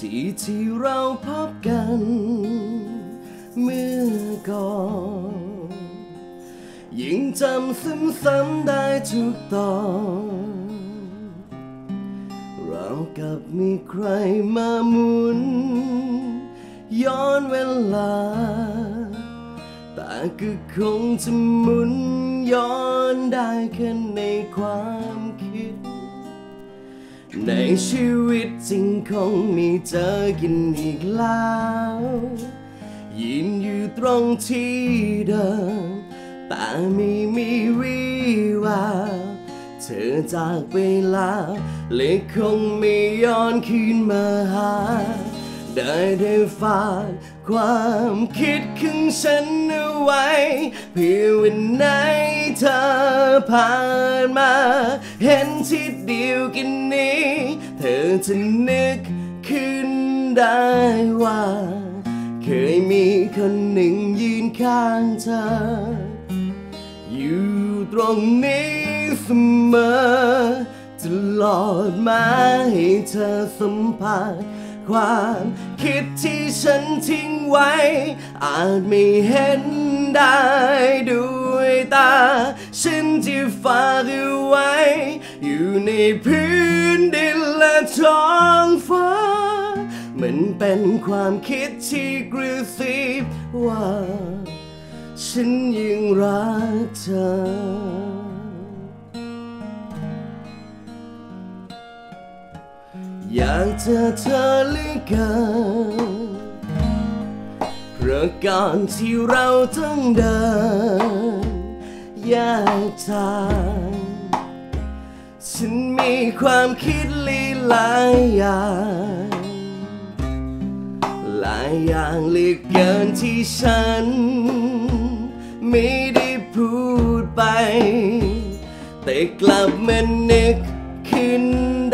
ที่ที่เราพบกัน เมื่อก่อนยิ่งจำซ้ำๆได้ทุกตอนเรากับมีใครมาหมุน ย้อนเวลา แต่ก็คงจะหมุนย้อนได้แค่ในความคิด ในชีวิตจริงคงมีเจอกันอีกแล้ว ยืนอยู่ตรงที่เดิม แต่ไม่มีวี่แววเธอจากไปแล้วเลยคงไม่ย้อนคืนมาหา ได้ได้ฝากความคิดของฉันเอาไว้ เพื่อวันไหน ผ่านมา เห็นที่เดียวกันนี้ เธอจะนึกขึ้นได้ว่า เคยมีคนหนึ่งยืนข้างเธอ อยู่ตรงนี้เสมอตลอดมาให้เธอสัมผัสความคิดที่ฉันทิ้งไว้ อาจไม่เห็นได้ด้วยตา ฉันที่ฝากเอาไว้ อยู่ในพื้นดินและท้องฟ้า มันเป็นความคิดที่กระซิบว่า ฉันยังรักเธออยากเจอเธอเหลือเกินเพราะก่อนที่เราต้องเดิน แยกทางฉันมีความคิดหลายอย่าง หลายอย่างเหลือเกินที่ฉัน ไม่ได้พูดไป แต่กลับมานึกขึ้น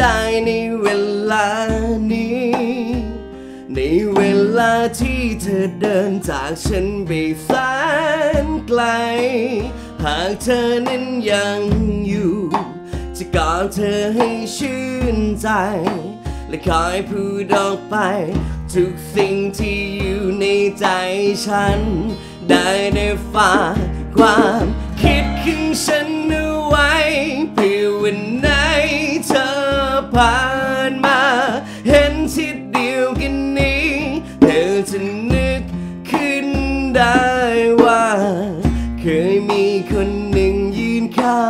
ได้ในเวลานี้ ในเวลาที่เธอเดินจากฉันไปแสนไกลากเธอนั้นยังอยู่ จะกอดเธอให้ชื่นใจ และคอยพูดออกไป ทุกสิ่งที่อยู่ในใจฉัน ได้ได้ฝากความคิดของฉันเอาไว้เพื่อวันไหนเธอผ่านมา เห็นที่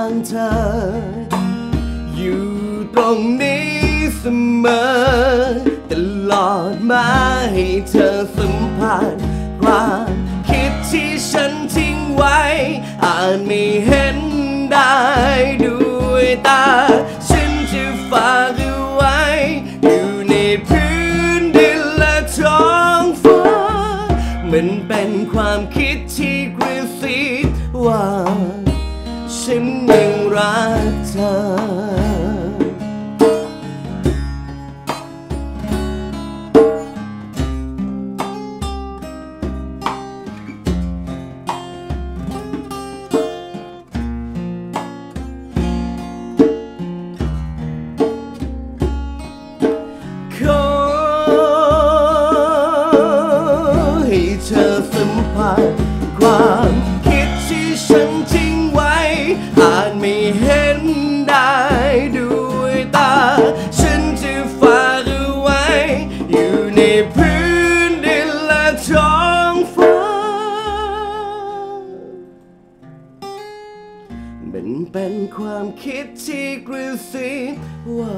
างเธอ อยู่ตรงนี้เสมอ ตลอดมาให้เธอสัมผัสความคิดที่ฉันทิ้งไว้ อาจไม่เห็นได้ด้วยตา ฉันจะฝาก ความคิดที่ฉันทิ้งไว้ อาจไม่เห็นได้ด้วยตา ฉันจะฝากเอาไว้ อยู่ในพื้นดินและท้องฟ้า มันเป็นความคิดที่กระซิบว่า